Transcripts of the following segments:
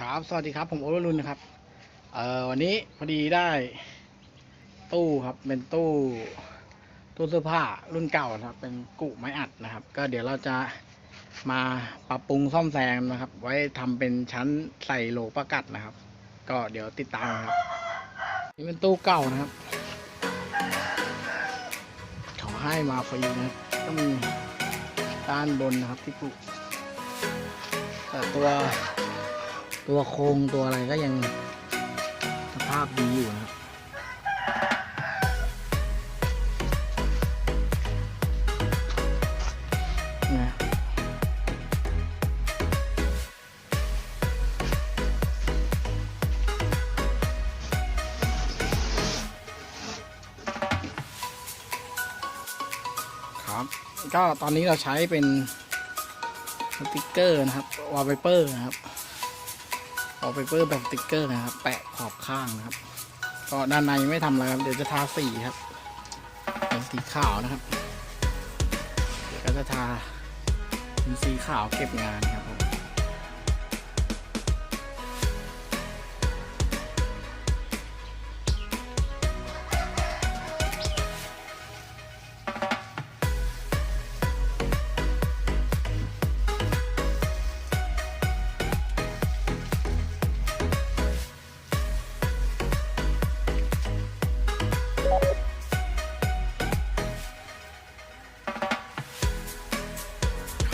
ครับ สวัสดีครับ ผมโอรุณนะครับ เอ่อ วันนี้พอดีได้ตู้ครับ เป็นตู้ ตู้เสื้อผ้ารุ่นเก่านะครับ เป็นกุไม้อัดนะครับ ก็เดี๋ยวเราจะมาปรับปรุงซ่อมแซมนะครับ ไว้ทำเป็นชั้นใส่โหลประกัดนะครับ ก็เดี๋ยวติดตามครับ นี่เป็นตู้เก่านะครับ เขาให้มาฟรีนะครับก็มีด้านบนนะครับที่กุแต่ตัว ตัวโครงตัวอะไรก็ยังสภาพดีอยู่นะครับนะครับก็ตอนนี้เราใช้เป็นสติ๊กเกอร์นะครับวอลเปเปอร์นะครับ วอลเปเปอร์แบบสติ๊กเกอร์นะครับ แปะขอบข้างนะครับ ก็ด้านในไม่ทำอะไรครับ เดี๋ยวจะทาสีครับเป็นสีขาวนะครับ เดี๋ยวก็จะทาเป็นสีขาวเก็บงานครับ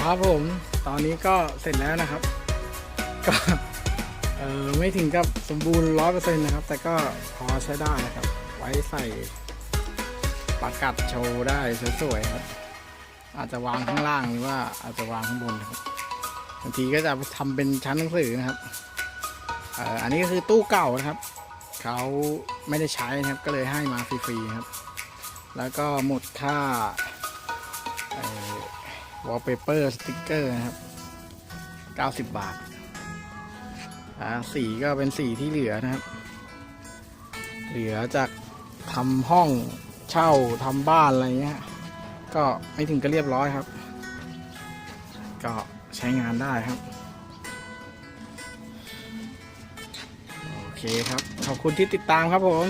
ครับผม ตอนนี้ก็เสร็จแล้วนะครับ ก็เออไม่ถึงกับสมบูรณ์ร้อยเปอร์เซ็นต์นะครับ แต่ก็พอใช้ได้นะครับ ไว้ใส่ประกัดโชว์ได้สวยๆครับ อาจจะวางข้างล่างหรือว่าอาจจะวางข้างบนครับบางทีก็จะทำเป็นชั้นหนังสือนะครับเอออันนี้ก็คือตู้เก่านะครับ เขาไม่ได้ใช้นะครับ ก็เลยให้มาฟรีๆครับ แล้วก็หมดค่า วอลเปเปอร์สติ๊กเกอร์นะครับ 90 บาทอ่าสีก็เป็นสีที่เหลือนะครับ เหลือจากทำห้องเช่าทำบ้านอะไรเงี้ย ก็ไม่ถึงก็เรียบร้อยครับ ก็ใช้งานได้ครับ โอเคครับ ขอบคุณที่ติดตามครับผม